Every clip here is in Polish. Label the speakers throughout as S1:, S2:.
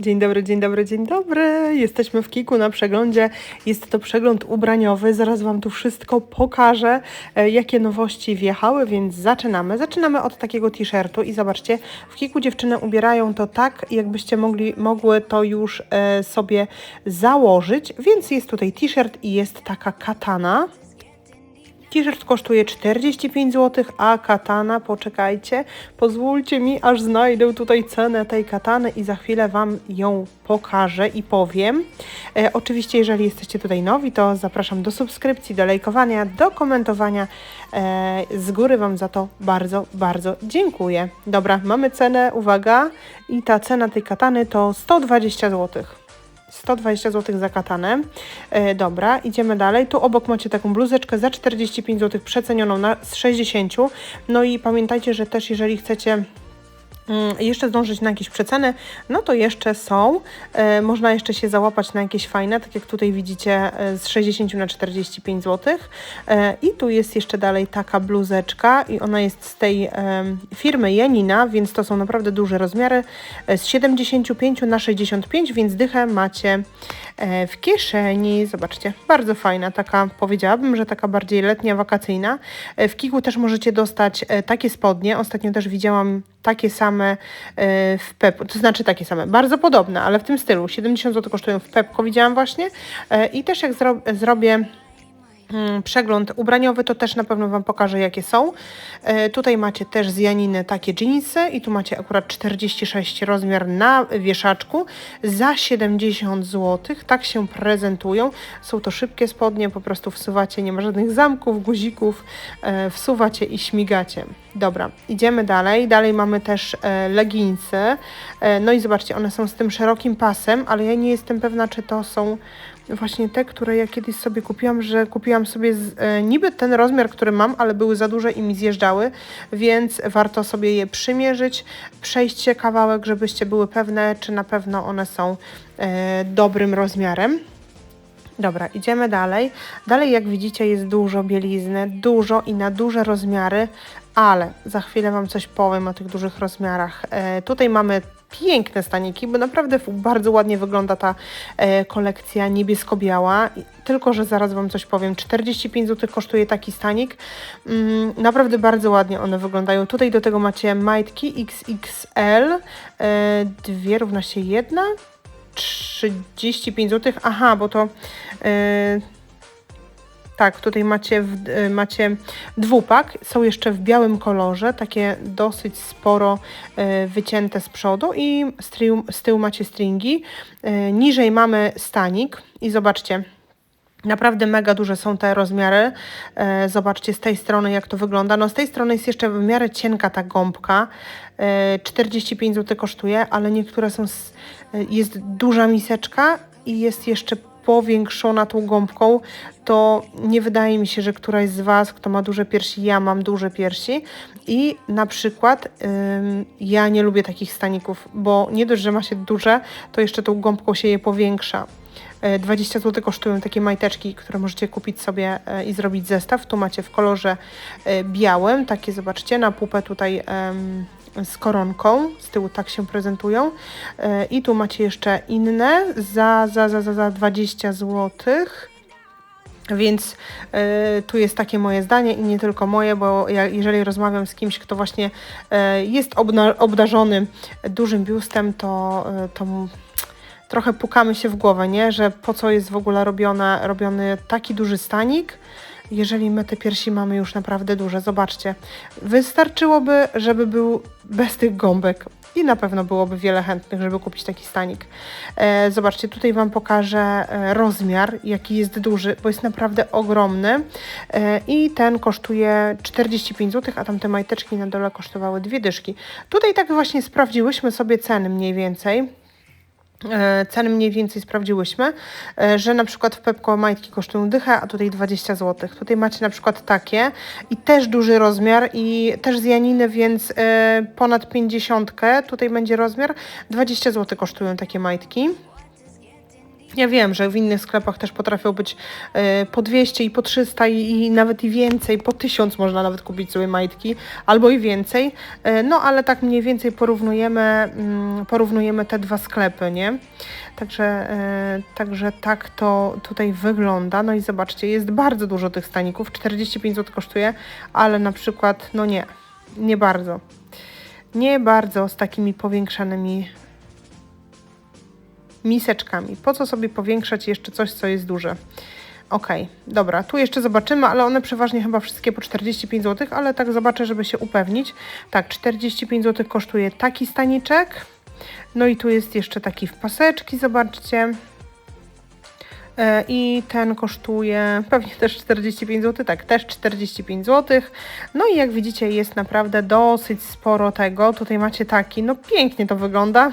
S1: Dzień dobry, dzień dobry, dzień dobry. Jesteśmy w Kiku na przeglądzie. Jest to przegląd ubraniowy. Zaraz Wam tu wszystko pokażę, e, jakie nowości wjechały, więc zaczynamy. Zaczynamy od takiego t-shirtu i zobaczcie, w Kiku dziewczyny ubierają to tak, jakbyście mogli, mogły to już e, sobie założyć, więc jest tutaj t-shirt i jest taka katana. T-shirt kosztuje 45 zł, a katana, poczekajcie, pozwólcie mi, aż znajdę tutaj cenę tej katany i za chwilę Wam ją pokażę i powiem. E, oczywiście, jeżeli jesteście tutaj nowi, to zapraszam do subskrypcji, do lajkowania, do komentowania. E, z góry Wam za to bardzo, bardzo dziękuję. Dobra, mamy cenę, uwaga, i ta cena tej katany to 120 zł. 120 zł za katanę. E, dobra, idziemy dalej. Tu obok macie taką bluzeczkę za 45 zł przecenioną na z 60. No i pamiętajcie, że też jeżeli chcecie jeszcze zdążyć na jakieś przeceny, no to jeszcze są. E, można jeszcze się załapać na jakieś fajne, tak jak tutaj widzicie e, z 60 na 45 zł. E, I tu jest jeszcze dalej taka bluzeczka i ona jest z tej firmy Janina, więc to są naprawdę duże rozmiary. Z 75 na 65, więc dychę macie w kieszeni. Zobaczcie, bardzo fajna, taka powiedziałabym, że taka bardziej letnia, wakacyjna. W Kiku też możecie dostać takie spodnie. Ostatnio też widziałam takie same e, w Pepko, to znaczy takie same, bardzo podobne, ale w tym stylu. 70 zł kosztują w Pepko, widziałam właśnie. E, I też jak zro zrobię mm, przegląd ubraniowy, to też na pewno Wam pokażę, jakie są. E, tutaj macie też z Janiny takie jeansy i tu macie akurat 46 rozmiar na wieszaczku za 70 zł. Tak się prezentują. Są to szybkie spodnie, po prostu wsuwacie, nie ma żadnych zamków, guzików, wsuwacie i śmigacie. Dobra, idziemy dalej. Dalej mamy też e, leginsy. E, no i zobaczcie, one są z tym szerokim pasem, ale ja nie jestem pewna, czy to są właśnie te, które ja kiedyś sobie kupiłam, że kupiłam sobie z, e, niby ten rozmiar, który mam, ale były za duże i mi zjeżdżały, więc warto sobie je przymierzyć, przejść się kawałek, żebyście były pewne, czy na pewno one są e, dobrym rozmiarem. Dobra, idziemy dalej. Dalej, jak widzicie, jest dużo bielizny, dużo i na duże rozmiary, ale za chwilę Wam coś powiem o tych dużych rozmiarach. E, tutaj mamy piękne staniki, bo naprawdę bardzo ładnie wygląda ta e, kolekcja niebiesko-biała. Tylko, że zaraz Wam coś powiem. 45 zł kosztuje taki stanik. Mm, naprawdę bardzo ładnie one wyglądają. Tutaj do tego macie majtki XXL, e, dwie równa się jedna, 35 zł. Aha, bo to. e, tak, tutaj macie, e, macie dwupak, są jeszcze w białym kolorze, takie dosyć sporo e, wycięte z przodu i z tyłu, z tyłu macie stringi. E, niżej mamy stanik i zobaczcie, Naprawdę mega duże są te rozmiary. Zobaczcie z tej strony, jak to wygląda. No z tej strony jest jeszcze w miarę cienka ta gąbka. E, 45 zł kosztuje, ale niektóre są... Z, jest duża miseczka i jest jeszcze powiększona tą gąbką, to nie wydaje mi się, że któraś z Was, kto ma duże piersi, ja mam duże piersi i na przykład ym, ja nie lubię takich staników, bo nie dość, że ma się duże, to jeszcze tą gąbką się je powiększa. E, 20 zł kosztują takie majteczki, które możecie kupić sobie e, i zrobić zestaw. Tu macie w kolorze e, białym, takie zobaczcie, na pupę tutaj z koronką, z tyłu tak się prezentują. E, I tu macie jeszcze inne za, za, za, za, za 20 złotych. Więc e, tu jest takie moje zdanie i nie tylko moje, bo ja, jeżeli rozmawiam z kimś, kto właśnie e, jest obdarzony dużym biustem, to, e, to trochę pukamy się w głowę, nie? Że po co jest w ogóle robione, robiony taki duży stanik, jeżeli my te piersi mamy już naprawdę duże. Zobaczcie, wystarczyłoby, żeby był bez tych gąbek. I na pewno byłoby wiele chętnych, żeby kupić taki stanik. E, zobaczcie, tutaj Wam pokażę e, rozmiar, jaki jest duży, bo jest naprawdę ogromny. E, I ten kosztuje 45 zł, a tamte majteczki na dole kosztowały dwie dyszki. Tutaj tak właśnie sprawdziłyśmy sobie ceny mniej więcej ceny mniej więcej sprawdziłyśmy, e, że na przykład w Pepko majtki kosztują dychę, a tutaj 20 zł. Tutaj macie na przykład takie i też duży rozmiar i też z Janiny, więc e, ponad 50. Tutaj będzie rozmiar. 20 zł kosztują takie majtki. Ja wiem, że w innych sklepach też potrafią być e, po 200 i po 300 i, i nawet i więcej, po 1000 można nawet kupić sobie majtki, albo i więcej. E, no ale tak mniej więcej porównujemy, mm, porównujemy te dwa sklepy, nie? Także, e, także tak to tutaj wygląda. No i zobaczcie, jest bardzo dużo tych staników, 45 zł kosztuje, ale na przykład, no nie, nie bardzo. Nie bardzo z takimi powiększanymi miseczkami. Po co sobie powiększać jeszcze coś, co jest duże? Ok, dobra, tu jeszcze zobaczymy, ale one przeważnie chyba wszystkie po 45 zł, ale tak zobaczę, żeby się upewnić. Tak, 45 zł kosztuje taki staniczek. No i tu jest jeszcze taki w paseczki, zobaczcie. E, I ten kosztuje pewnie też 45 zł, tak, też 45 zł. No i jak widzicie jest naprawdę dosyć sporo tego. Tutaj macie taki, no pięknie to wygląda.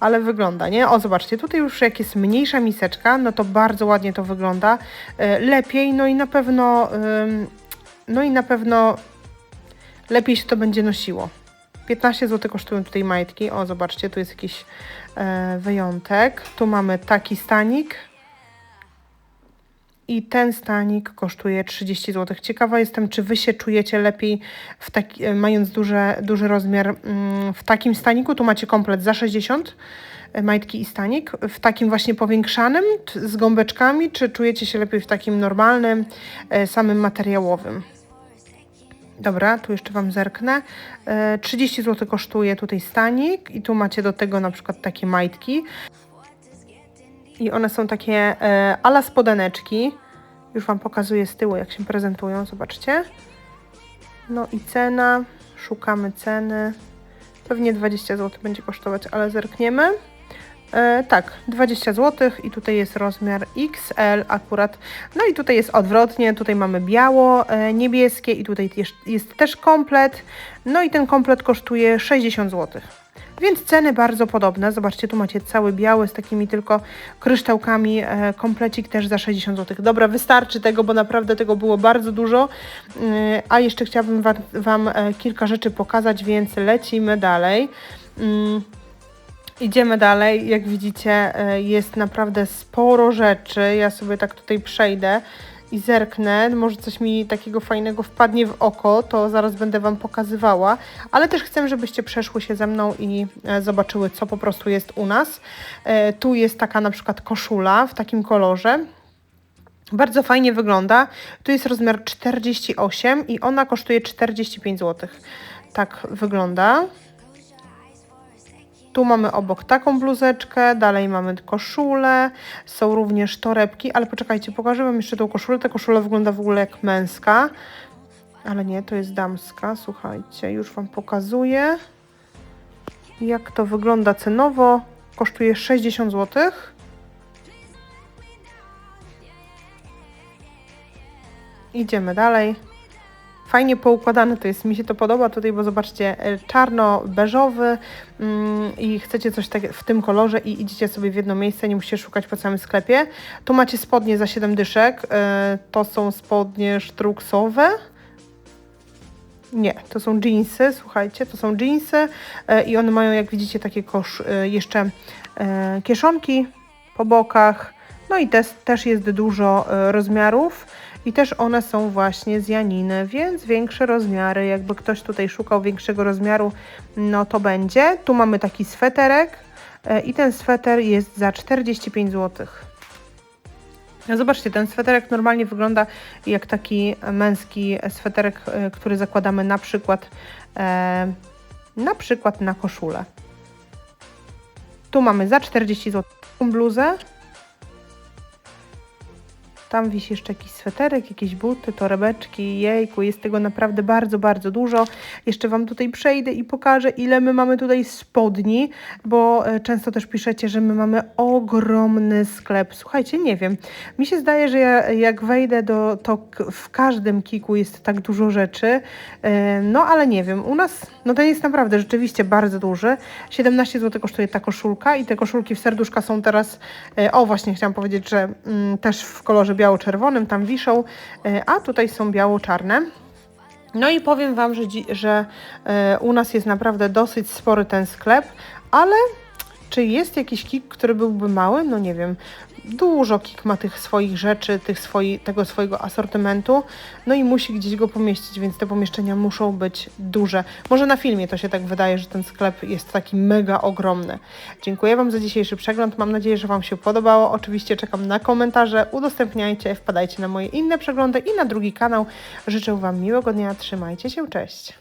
S1: ale wygląda, nie? O, zobaczcie, tutaj już jak jest mniejsza miseczka, no to bardzo ładnie to wygląda. E, lepiej, no i na pewno, no i na pewno lepiej się to będzie nosiło. 15 zł kosztują tutaj majtki. O, zobaczcie, tu jest jakiś e, wyjątek. Tu mamy taki stanik. I ten stanik kosztuje 30 zł. Ciekawa jestem, czy Wy się czujecie lepiej, w taki, e, mając duże, duży rozmiar mm, w takim staniku. Tu macie komplet za 60 e, majtki i stanik. W takim właśnie powiększanym z gąbeczkami, czy czujecie się lepiej w takim normalnym, samym materiałowym? Dobra, tu jeszcze Wam zerknę. 30 zł kosztuje tutaj stanik i tu macie do tego na przykład takie majtki. I one są takie e, ala spodeneczki. Już Wam pokazuję z tyłu, jak się prezentują. Zobaczcie. No i cena. Szukamy ceny. Pewnie 20 zł będzie kosztować, ale zerkniemy. E, tak, 20 zł i tutaj jest rozmiar XL akurat. No i tutaj jest odwrotnie, tutaj mamy biało, e, niebieskie i tutaj jest, jest też komplet. No i ten komplet kosztuje 60 zł. Więc ceny bardzo podobne. Zobaczcie, tu macie cały biały z takimi tylko kryształkami. E, komplecik też za 60 zł. Dobra, wystarczy tego, bo naprawdę tego było bardzo dużo. E, a jeszcze chciałabym Wam, e, kilka rzeczy pokazać, więc lecimy dalej. Mm, Idziemy dalej. Jak widzicie, jest naprawdę sporo rzeczy. Ja sobie tak tutaj przejdę i zerknę. Może coś mi takiego fajnego wpadnie w oko, to zaraz będę Wam pokazywała. Ale też chcę, żebyście przeszły się ze mną i e, zobaczyły, co po prostu jest u nas. E, tu jest taka na przykład koszula w takim kolorze. Bardzo fajnie wygląda. Tu jest rozmiar 48 i ona kosztuje 45 zł. Tak wygląda. Tu mamy obok taką bluzeczkę, dalej mamy koszulę, są również torebki, ale poczekajcie, pokażę Wam jeszcze tą koszulę. Ta koszula wygląda w ogóle jak męska, ale nie, to jest damska, słuchajcie, już Wam pokazuję, jak to wygląda cenowo. Kosztuje 60 zł. Idziemy dalej. Fajnie poukładane to jest, mi się to podoba tutaj, bo zobaczcie, e, czarno-beżowy mm, i chcecie coś tak w tym kolorze i idziecie sobie w jedno miejsce, nie musicie szukać po całym sklepie. Tu macie spodnie za 7 dyszek, e, to są spodnie sztruksowe. Nie, to są jeansy, słuchajcie, to są jeansy e, i one mają, jak widzicie, takie kosz, jeszcze kieszonki po bokach, no i też, też jest dużo rozmiarów i też one są właśnie z Janiny, więc większe rozmiary, jakby ktoś tutaj szukał większego rozmiaru, no to będzie. Tu mamy taki sweterek e, i ten sweter jest za 45 zł. Zobaczcie, ten sweterek normalnie wygląda jak taki męski sweterek, e, który zakładamy na przykład, e, na przykład na koszulę. Tu mamy za 40 zł bluzę, tam wisi jeszcze jakiś sweterek, jakieś buty, torebeczki, jejku, jest tego naprawdę bardzo, bardzo dużo. Jeszcze Wam tutaj przejdę i pokażę, ile my mamy tutaj spodni, bo e, często też piszecie, że my mamy ogromny sklep. Słuchajcie, nie wiem, mi się zdaje, że ja, jak wejdę do, to w każdym kiku jest tak dużo rzeczy, e, no ale nie wiem, u nas, no ten jest naprawdę rzeczywiście bardzo duży. 17 zł kosztuje ta koszulka i te koszulki w serduszka są teraz, e, o właśnie chciałam powiedzieć, że mm, też w kolorze biało-czerwonym, tam wiszą, e, a tutaj są biało-czarne. No i powiem Wam, że, że e, u nas jest naprawdę dosyć spory ten sklep, ale Czy jest jakiś kik, który byłby mały? No nie wiem. Dużo kik ma tych swoich rzeczy, tych swoi, tego swojego asortymentu, no i musi gdzieś go pomieścić, więc te pomieszczenia muszą być duże. Może na filmie to się tak wydaje, że ten sklep jest taki mega ogromny. Dziękuję Wam za dzisiejszy przegląd. Mam nadzieję, że Wam się podobało. Oczywiście czekam na komentarze. Udostępniajcie, wpadajcie na moje inne przeglądy i na drugi kanał. Życzę Wam miłego dnia. Trzymajcie się. Cześć.